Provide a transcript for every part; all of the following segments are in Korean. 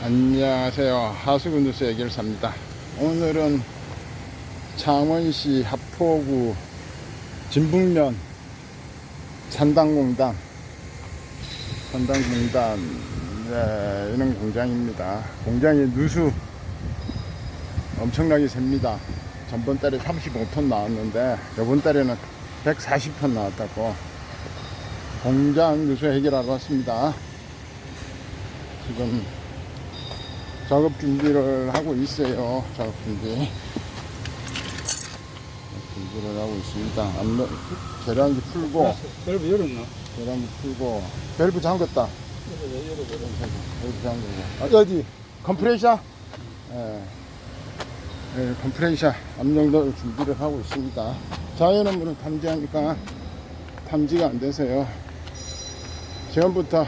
안녕하세요. 하수구 뉴스 해결사입니다. 오늘은 창원시 합포구 진북면 산당공단 산당공단 네, 이런 공장입니다. 공장에 누수 엄청나게 셉니다. 전번 달에 35톤 나왔는데 이번 달에는 140톤 나왔다고 공장 누수 해결하러 왔습니다. 지금 작업 준비를 하고 있어요. 작업 준비. 준비를 하고 있습니다. 앞면 계량기 풀고, 밸브 열었나? 계량기 풀고, 밸브 잠갔다. 밸브 잠그고. 아, 어디? 컴프레셔? 예. 예, 컴프레셔 압력을 준비를 하고 있습니다. 자연은 물은 탐지하니까 탐지가 안 돼서요. 지금부터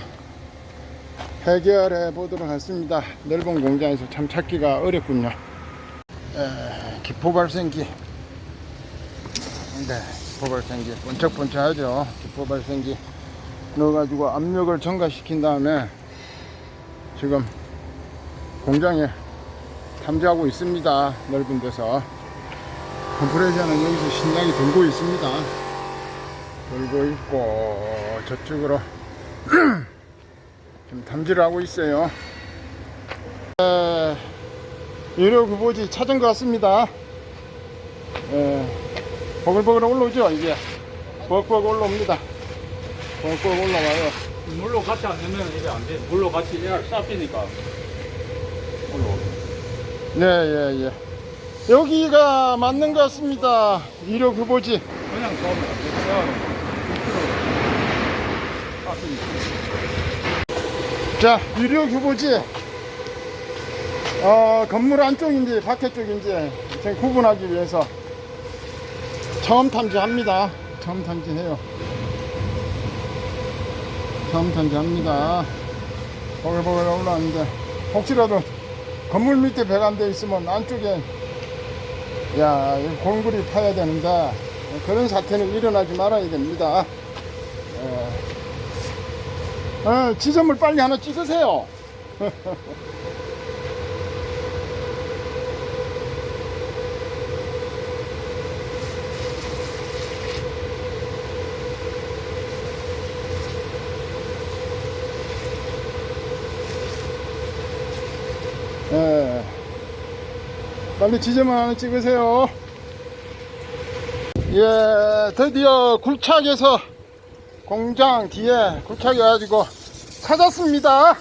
해결해 보도록 하겠습니다. 넓은 공장에서 참 찾기가 어렵군요. 에, 기포 발생기. 네, 기포 발생기. 번쩍번쩍하죠. 기포 발생기. 넣어가지고 압력을 증가시킨 다음에 지금 공장에 탐지하고 있습니다. 넓은 데서. 컴프레셔는 여기서 신나게 돌고 있습니다. 돌고 있고, 저쪽으로 지금 탐지를 하고 있어요. 에, 유료 구보지 찾은 것 같습니다. 에, 버글버글 올라오죠, 이게. 버글버글 올라옵니다. 버글버글 올라와요. 물로 같이 안 넣으면 이게 안 돼. 물로 같이 에어 싹피니까 올라오고. 네, 예, 예. 여기가 맞는 것 같습니다. 유료 구보지. 그냥 쏘면 안 돼. 에어는 6kg 싹피니까. 자, 유료 규보지. 어, 건물 안쪽인지 밖에 쪽인지 지금 구분하기 위해서 처음 탐지합니다. 처음 탐지해요. 처음 탐지합니다. 보글보글 올라왔는데 혹시라도 건물 밑에 배관돼 있으면 안쪽에 야, 이 골고리 파야 되는데 그런 사태는 일어나지 말아야 됩니다. 예. 어, 지점을 빨리 하나 찍으세요. 예. 빨리 지점을 하나 찍으세요. 예, 드디어 굴착에서 공장 뒤에 굴착이 와가지고 찾았습니다.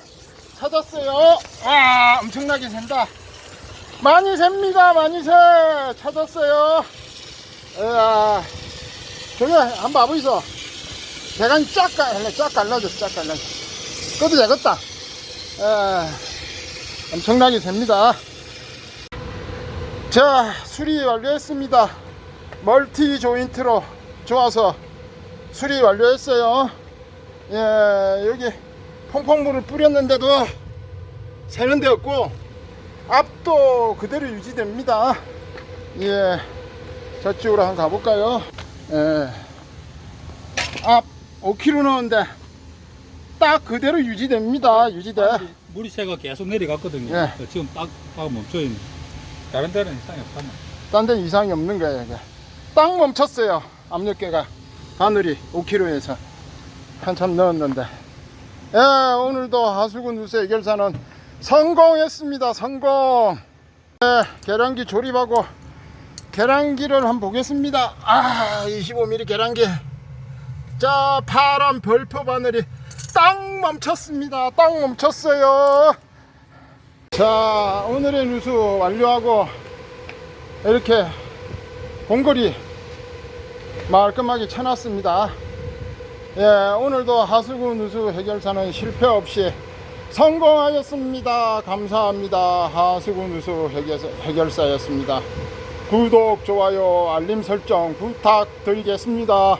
찾았어요. 와, 엄청나게 샌다. 많이 셉니다. 많이 새. 찾았어요. 야, 저기 한번 봐보이소. 대간이 쫙, 가, 쫙 갈라졌어. 쫙 갈라졌어. 그것도. 에, 엄청나게 셉니다. 자, 수리 완료했습니다. 멀티 조인트로 좋아서 수리 완료했어요. 예, 여기 퐁퐁물을 뿌렸는데도 없고 앞도 그대로 유지됩니다. 예, 저쪽으로 한번 가볼까요? 예, 앞 5km 넣었는데 딱 그대로 유지됩니다. 유지돼. 물이 새가 계속 내려갔거든요. 예. 지금 딱, 딱 멈춰 있는. 다른 데는 이상이 없잖아. 딴 데는 이상이 없는 거예요. 이게. 딱 멈췄어요. 압력계가 바늘이 5km에서 한참 넣었는데. 예, 오늘도 하수구 누수 해결사는 성공했습니다. 성공. 예, 계량기 조립하고 계량기를 한번 보겠습니다. 아, 25mm 계량기. 자, 파란 별표 바늘이 딱 멈췄습니다. 딱 멈췄어요. 자, 오늘의 누수 완료하고 이렇게 공거리 말끔하게 쳐놨습니다. 예, 오늘도 하수구 누수 해결사는 실패 없이 성공하였습니다. 감사합니다. 하수구 누수 해결사, 해결사였습니다. 구독, 좋아요, 알림 설정 부탁드리겠습니다.